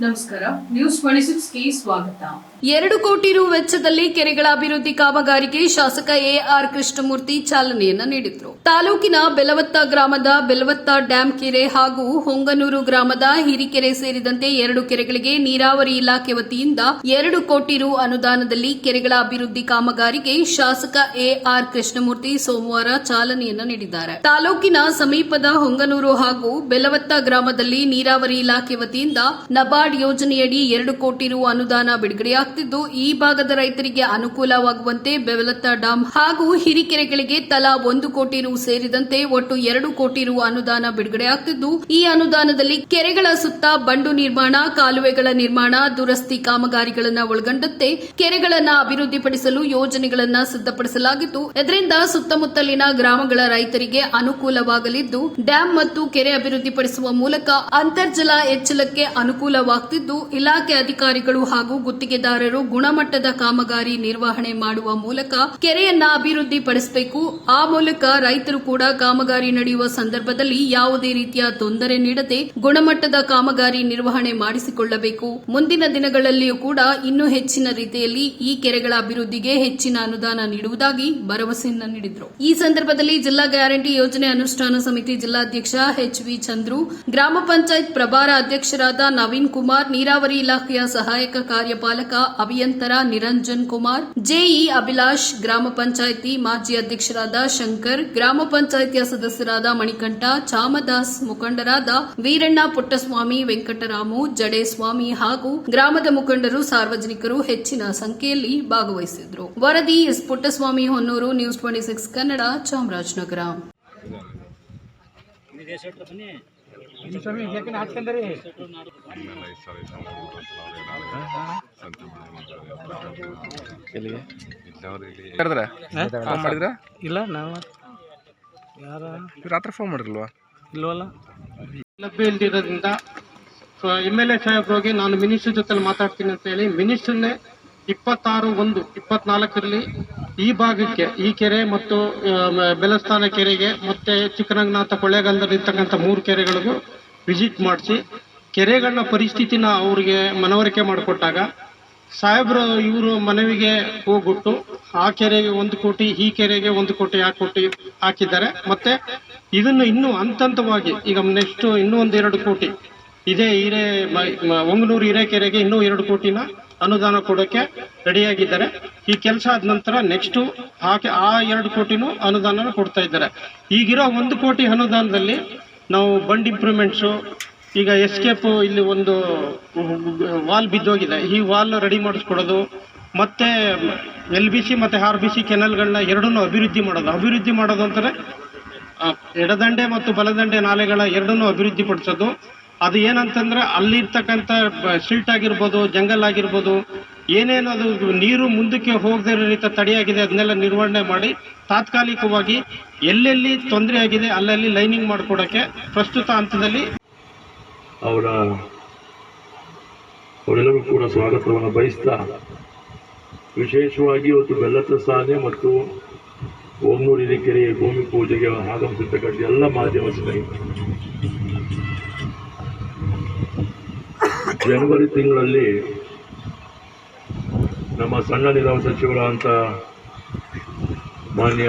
ನಮಸ್ಕಾರ. News twenty ಸ್ವಾಗತ. ಎರಡು ಕೋಟಿ ರು ವೆಚ್ಚದಲ್ಲಿ ಕೆರೆಗಳ ಅಭಿವೃದ್ಧಿ ಕಾಮಗಾರಿಗೆ ಶಾಸಕ ಎಆರ್ ಕೃಷ್ಣಮೂರ್ತಿ ಚಾಲನೆಯನ್ನ ನೀಡಿದರು. ತಾಲೂಕಿನ ಬೆಲವತ್ತ ಗ್ರಾಮದ ಬೆಲವತ್ತ ಡ್ಯಾಂ ಕೆರೆ ಹಾಗೂ ಹೊಂಗನೂರು ಗ್ರಾಮದ ಹಿರಿಕೆರೆ ಸೇರಿದಂತೆ ಎರಡು ಕೆರೆಗಳಿಗೆ ನೀರಾವರಿ ಇಲಾಖೆ ವತಿಯಿಂದ ಎರಡು ಕೋಟಿ ರು ಅನುದಾನದಲ್ಲಿ ಕೆರೆಗಳ ಅಭಿವೃದ್ಧಿ ಕಾಮಗಾರಿಗೆ ಶಾಸಕ ಎಆರ್ ಕೃಷ್ಣಮೂರ್ತಿ ಸೋಮವಾರ ಚಾಲನೆಯನ್ನ ನೀಡಿದ್ದಾರೆ. ತಾಲೂಕಿನ ಸಮೀಪದ ಹೊಂಗನೂರು ಹಾಗೂ ಬೆಲವತ್ತ ಗ್ರಾಮದಲ್ಲಿ ನೀರಾವರಿ ಇಲಾಖೆ ವತಿಯಿಂದ ನಬಾರ್ಡ್ ಯೋಜನೆಯಡಿ ಎರಡು ಕೋಟಿ ರು ಅನುದಾನ ಬಿಡುಗಡೆಯಾಗುತ್ತಿದ್ದು ಈ ಭಾಗದ ರೈತರಿಗೆ ಅನುಕೂಲವಾಗುವಂತೆ ಬೆವಲತ್ತ ಡ್ಯಾಂ ಹಾಗೂ ಹಿರಿಕೆರೆಗಳಿಗೆ ತಲಾ ಒಂದು ಕೋಟಿ ರು ಸೇರಿದಂತೆ ಒಟ್ಟು ಎರಡು ಕೋಟಿ ರು ಅನುದಾನ ಬಿಡುಗಡೆಯಾಗುತ್ತಿದ್ದು ಈ ಅನುದಾನದಲ್ಲಿ ಕೆರೆಗಳ ಸುತ್ತ ಬಂಡು ನಿರ್ಮಾಣ, ಕಾಲುವೆಗಳ ನಿರ್ಮಾಣ, ದುರಸ್ತಿ ಕಾಮಗಾರಿಗಳನ್ನ ಒಳಗೊಂಡಂತೆ ಕೆರೆಗಳನ್ನ ಅಭಿವೃದ್ಧಿಪಡಿಸಲು ಯೋಜನೆಗಳನ್ನ ಸಿದ್ಧಪಡಿಸಲಾಗಿದ್ದು, ಇದರಿಂದ ಸುತ್ತಮುತ್ತಲಿನ ಗ್ರಾಮಗಳ ರೈತರಿಗೆ ಅನುಕೂಲವಾಗಲಿದ್ದು, ಡ್ಯಾಂ ಮತ್ತು ಕೆರೆ ಅಭಿವೃದ್ಧಿಪಡಿಸುವ ಮೂಲಕ ಅಂತರ್ಜಲ ಹೆಚ್ಚಳಕ್ಕೆ ಅನುಕೂಲವಾಗುತ್ತಿದ್ದು ಇಲಾಖೆ ಅಧಿಕಾರಿಗಳು ಹಾಗೂ ಗುತ್ತಿಗೆದಾರರು ಗುಣಮಟ್ಟದ ಕಾಮಗಾರಿ ನಿರ್ವಹಣೆ ಮಾಡುವ ಮೂಲಕ ಕೆರೆಯನ್ನ ಅಭಿವೃದ್ಧಿಪಡಿಸಬೇಕು. ಆ ಮೂಲಕ ರೈತರು ಕೂಡ ಕಾಮಗಾರಿ ನಡೆಯುವ ಸಂದರ್ಭದಲ್ಲಿ ಯಾವುದೇ ರೀತಿಯ ತೊಂದರೆ ನೀಡದೆ ಗುಣಮಟ್ಟದ ಕಾಮಗಾರಿ ನಿರ್ವಹಣೆ ಮಾಡಿಸಿಕೊಳ್ಳಬೇಕು. ಮುಂದಿನ ದಿನಗಳಲ್ಲಿಯೂ ಕೂಡ ಇನ್ನೂ ಹೆಚ್ಚಿನ ರೀತಿಯಲ್ಲಿ ಈ ಕೆರೆಗಳ ಅಭಿವೃದ್ಧಿಗೆ ಹೆಚ್ಚಿನ ಅನುದಾನ ನೀಡುವುದಾಗಿ ಭರವಸೆಯನ್ನು ನೀಡಿದರು. ಈ ಸಂದರ್ಭದಲ್ಲಿ ಜಿಲ್ಲಾ ಗ್ಯಾರಂಟಿ ಯೋಜನೆ ಅನುಷ್ಠಾನ ಸಮಿತಿ ಜಿಲ್ಲಾಧ್ಯಕ್ಷ ಎಚ್ ವಿ ಚಂದ್ರು, ಗ್ರಾಮ ಪಂಚಾಯತ್ ಪ್ರಭಾರ ಅಧ್ಯಕ್ಷರಾದ ನವೀನ್ ನೀರಾವರಿ ಇಲಾಖೆಯ ಸಹಾಯಕ ಕಾರ್ಯಪಾಲಕ ಅಭಿಯಂತರ ನಿರಂಜನ್ ಕುಮಾರ್, ಜೆಇ ಅಭಿಲಾಷ್, ಗ್ರಾಮ ಪಂಚಾಯಿತಿ ಮಾಜಿ ಅಧ್ಯಕ್ಷರಾದ ಶಂಕರ್, ಗ್ರಾಮ ಪಂಚಾಯಿತಿಯ ಸದಸ್ಯರಾದ ಮಣಿಕಂಠ, ಚಾಮದಾಸ್ ಮುಖಂಡರಾದ ವೀರಣ್ಣ ಪುಟ್ಟಸ್ವಾಮಿ, ವೆಂಕಟರಾಮು, ಜಡೇಸ್ವಾಮಿ ಹಾಗೂ ಗ್ರಾಮದ ಮುಖಂಡರು ಸಾರ್ವಜನಿಕರು ಹೆಚ್ಚಿನ ಸಂಖ್ಯೆಯಲ್ಲಿ ಭಾಗವಹಿಸಿದ್ರು ವರದಿ S Puttaswamy Honnur, news twenty six Kannada, Chamarajanagar. ಮಾಡಿದ್ರ? ಇಲ್ಲ ನಾವು ಯಾರ? ರಾತ್ರಿ ಫೋನ್ ಮಾಡಿರಲ್ವಾ ಇಲ್ವಲ್ಲ? ಲಭ್ಯ ಇಲ್ದಿರೋದ್ರಿಂದ ಎಂ ಎಲ್ ಎ ಸಾಹೇಬ್ರಿಗೆ ಹೋಗಿ ನಾನು ಮಿನಿಸ್ಟರ್ ಜೊತೆ ಮಾತಾಡ್ತೀನಿ ಅಂತ ಹೇಳಿ ಮಿನಿಸ್ಟರ್ನೇ ಇಪ್ಪತ್ತಾರು ಒಂದು ಇಪ್ಪತ್ನಾಲ್ಕರಲ್ಲಿ ಈ ಭಾಗಕ್ಕೆ ಈ ಕೆರೆ ಮತ್ತು ಬೆಲಸ್ಥಾನ ಕೆರೆಗೆ ಮತ್ತೆ ಚಿಕ್ಕರಂಗನಾಥ ಕೊಳ್ಳೇಗಾಲದಲ್ಲಿ ಇರ್ತಕ್ಕಂಥ ಮೂರು ಕೆರೆಗಳಿಗೂ ವಿಸಿಟ್ ಮಾಡಿಸಿ ಕೆರೆಗಳನ್ನ ಪರಿಸ್ಥಿತಿನ ಅವ್ರಿಗೆ ಮನವರಿಕೆ ಮಾಡಿಕೊಟ್ಟಾಗ ಸಾಹೇಬ್ರು ಇವರು ಮನವಿಗೆ ಹೋಗ್ಬಿಟ್ಟು ಆ ಕೆರೆಗೆ ಒಂದು ಕೋಟಿ, ಈ ಕೆರೆಗೆ ಒಂದು ಕೋಟಿ, ಆ ಕೋಟಿ ಹಾಕಿದ್ದಾರೆ. ಮತ್ತೆ ಇದನ್ನು ಇನ್ನೂ ಹಂತ ಹಂತವಾಗಿ ಈಗ ನೆಕ್ಸ್ಟ್ ಇನ್ನೂ ಒಂದು ಎರಡು ಕೋಟಿ, ಇದೇ ಹಿರೇ ಒಂಗನೂರು ಹಿರೇಕೆರೆಗೆ ಇನ್ನೂ ಎರಡು ಕೋಟಿನ ಅನುದಾನ ಕೊಡೋಕ್ಕೆ ರೆಡಿಯಾಗಿದ್ದಾರೆ. ಈ ಕೆಲಸ ಆದ ನಂತರ ನೆಕ್ಸ್ಟು ಆ ಆ ಎರಡು ಕೋಟಿನೂ ಅನುದಾನ ಕೊಡ್ತಾ ಇದ್ದಾರೆ. ಈಗಿರೋ ಒಂದು ಕೋಟಿ ಅನುದಾನದಲ್ಲಿ ನಾವು ಬಂಡ್ ಇಂಪ್ರೂವ್ಮೆಂಟ್ಸು ಈಗ ಎಸ್ಕೇಪ್ ಇಲ್ಲಿ ಒಂದು ವಾಲ್ ಬಿದ್ದೋಗಿದೆ. ಈ ವಾಲ್ ರೆಡಿ ಮಾಡಿಸ್ಕೊಡೋದು, ಮತ್ತೆ ಎಲ್ ಬಿ ಸಿ ಮತ್ತೆ ಆರ್ ಬಿ ಸಿ ಕೆನಲ್ಗಳನ್ನ ಎರಡನ್ನೂ ಅಭಿವೃದ್ಧಿ ಮಾಡೋದು. ಅಭಿವೃದ್ಧಿ ಮಾಡೋದು ಅಂತಾರೆ ಎಡದಂಡೆ ಮತ್ತು ಬಲದಂಡೆ ನಾಲೆಗಳ ಎರಡನ್ನೂ ಅಭಿವೃದ್ಧಿ ಪಡಿಸೋದು. ಅದು ಏನಂತಂದ್ರೆ ಅಲ್ಲಿರ್ತಕ್ಕಂಥ ಸಿಲ್ಟ್ ಆಗಿರ್ಬೋದು ಜಂಗಲ್ ಆಗಿರ್ಬೋದು ಏನೇನು ಅದು ನೀರು ಮುಂದಕ್ಕೆ ಹೋಗದೇ ಇರೋ ರೀತಿ ತಡೆಯಾಗಿದೆ, ಅದನ್ನೆಲ್ಲ ನಿರ್ವಹಣೆ ಮಾಡಿ ತಾತ್ಕಾಲಿಕವಾಗಿ ಎಲ್ಲೆಲ್ಲಿ ತೊಂದರೆ ಆಗಿದೆ ಅಲ್ಲಲ್ಲಿ ಲೈನಿಂಗ್ ಮಾಡಿಕೊಡೋಕ್ಕೆ ಪ್ರಸ್ತುತ ಹಂತದಲ್ಲಿ ಅವರ, ಅವರೆಲ್ಲರೂ ಕೂಡ ಸ್ವಾಗತವನ್ನು ಬಯಸ್ತಾ ವಿಶೇಷವಾಗಿ ಇವತ್ತು ಬೆಲ್ಲತ ಸಾಧನೆ ಮತ್ತು ಓಮ್ನೂರಿನ ಕೆರೆಯ ಭೂಮಿ ಪೂಜೆಗೆ ಆಗಮಿಸಿರ್ತಕ್ಕಂಥ ಎಲ್ಲ ಮಾಧ್ಯಮ ಸ್ನೇಹಿತರು. ಜನವರಿ ತಿಂಗಳಲ್ಲಿ ನಮ್ಮ ಸಣ್ಣ ನೀರಾವರಿ ಸಚಿವರಾದಂಥ ಮಾನ್ಯ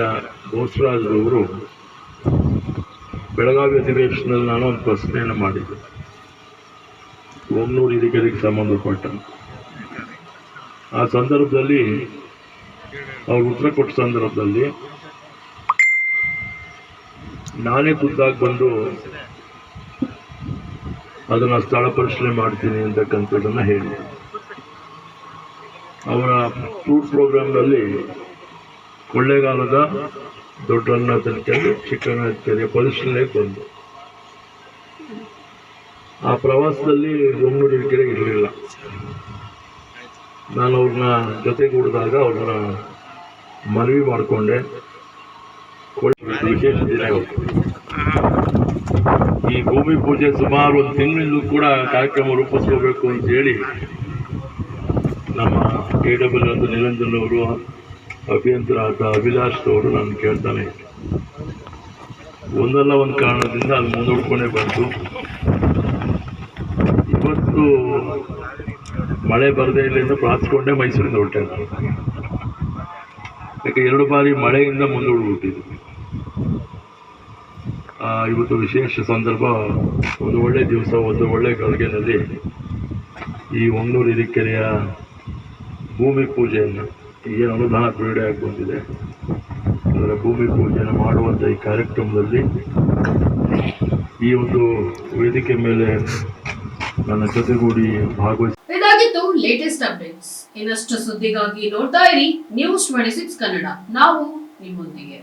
ಬೋಸರಾಜ್ರವರು ಬೆಳಗಾವಿ ಅಧಿವೇಶನದಲ್ಲಿ ನಾನು ಒಂದು ಪ್ರಶ್ನೆಯನ್ನು ಮಾಡಿದ್ದೆ. ಒಂಗನೂರು ಇದಕ್ಕೆ ಇದಕ್ಕೆ ಸಂಬಂಧಪಟ್ಟ ಆ ಸಂದರ್ಭದಲ್ಲಿ ಅವ್ರು ಉತ್ತರ ಕೊಟ್ಟ ಸಂದರ್ಭದಲ್ಲಿ ನಾನೇ ಖುದ್ದಾಗಿ ಬಂದು ಅದನ್ನು ಸ್ಥಳ ಪರಿಶೀಲನೆ ಮಾಡ್ತೀನಿ ಅಂತಕ್ಕಂಥದ್ದನ್ನು ಹೇಳಿದೆ ಅವರ ಟೂರ್ ಪ್ರೋಗ್ರಾಮ್ನಲ್ಲಿ ಕೊಳ್ಳೇಗಾಲದ ದೊಡ್ಡಣ್ಣ ಕೆರೆ ಚಿಕ್ಕಣ್ಣ ಕೆರೆ ಪರಿಶೀಲನೆಗೆ ಬಂದು. ಆ ಪ್ರವಾಸದಲ್ಲಿ ಒಮ್ಮೂರು ಕೆರೆ ಇರಲಿಲ್ಲ. ನಾನು ಅವ್ರನ್ನ ಜೊತೆಗೂಡಿದಾಗ ಅವ್ರನ್ನ ಮನವಿ ಮಾಡಿಕೊಂಡೆ. ವಿಶೇಷ. ಈ ಭೂಮಿ ಪೂಜೆ ಸುಮಾರು ಒಂದು ತಿಂಗಳಿಂದ ಕೂಡ ಕಾರ್ಯಕ್ರಮ ರೂಪಿಸ್ಕೋಬೇಕು ಅಂತ ಹೇಳಿ ನಮ್ಮ ಕೆ ಡಬ್ಲ್ಯೂ ಆದ ನಿರಂಜನ್ ಅವರು ಅಭಿಯಂತರಾದ ಅಭಿಲಾಷ್ ಅವರು ನಾನು ಕೇಳ್ತಾನೆ. ಒಂದಲ್ಲ ಒಂದು ಕಾರಣದಿಂದ ಅದು ಮುಂದೂಡ್ಕೊಂಡೇ ಬಂತು ಇವತ್ತು ಮಳೆ ಬರದೇ ಇಲ್ಲ ಅಂತ ಪ್ರಾರ್ಥಿಸ್ಕೊಂಡೇ ಮೈಸೂರಿಂದ ಹೊರಟೆ. ಯಾಕೆ ಎರಡು ಬಾರಿ ಮಳೆಯಿಂದ ಮುಂದೂಡ್ಬಿಟ್ಟಿದ್ದು ಇವತ್ತು ವಿಶೇಷ ಸಂದರ್ಭ, ಒಂದು ಒಳ್ಳೆ ದಿವಸ, ಒಂದು ಒಳ್ಳೆ ಗಳಿಗೆನಲ್ಲಿ ಈ ಒಂದೂರು ಹಿರಿಕೆರೆಯ ಭೂಮಿ ಪೂಜೆಯನ್ನು ಏನು ಅನುದಾನ ಬಿಡುಗಡೆ ಆಗಿ ಬಂದಿದೆ. ಅದರ ಭೂಮಿ ಪೂಜೆಯನ್ನು ಮಾಡುವಂಥ ಈ ಕಾರ್ಯಕ್ರಮದಲ್ಲಿ ಈ ಒಂದು ವೇದಿಕೆ ಮೇಲೆ ನನ್ನ ಜೊತೆಗೂಡಿ ಭಾಗವಹಿಸಿ ಇದಾಗಿತ್ತು ಲೇಟೆಸ್ಟ್ ಅಪ್ಡೇಟ್ಸ್ ಇನ್ನಷ್ಟು ಸುದ್ದಿಗಾಗಿ ನೋಡ್ತಾ ಇರಿ ನ್ಯೂಸ್ ಟ್ವೆಂಟಿ ಸಿಕ್ಸ್ ಕನ್ನಡ. ನಾವು ನಿಮ್ಮೊಂದಿಗೆ.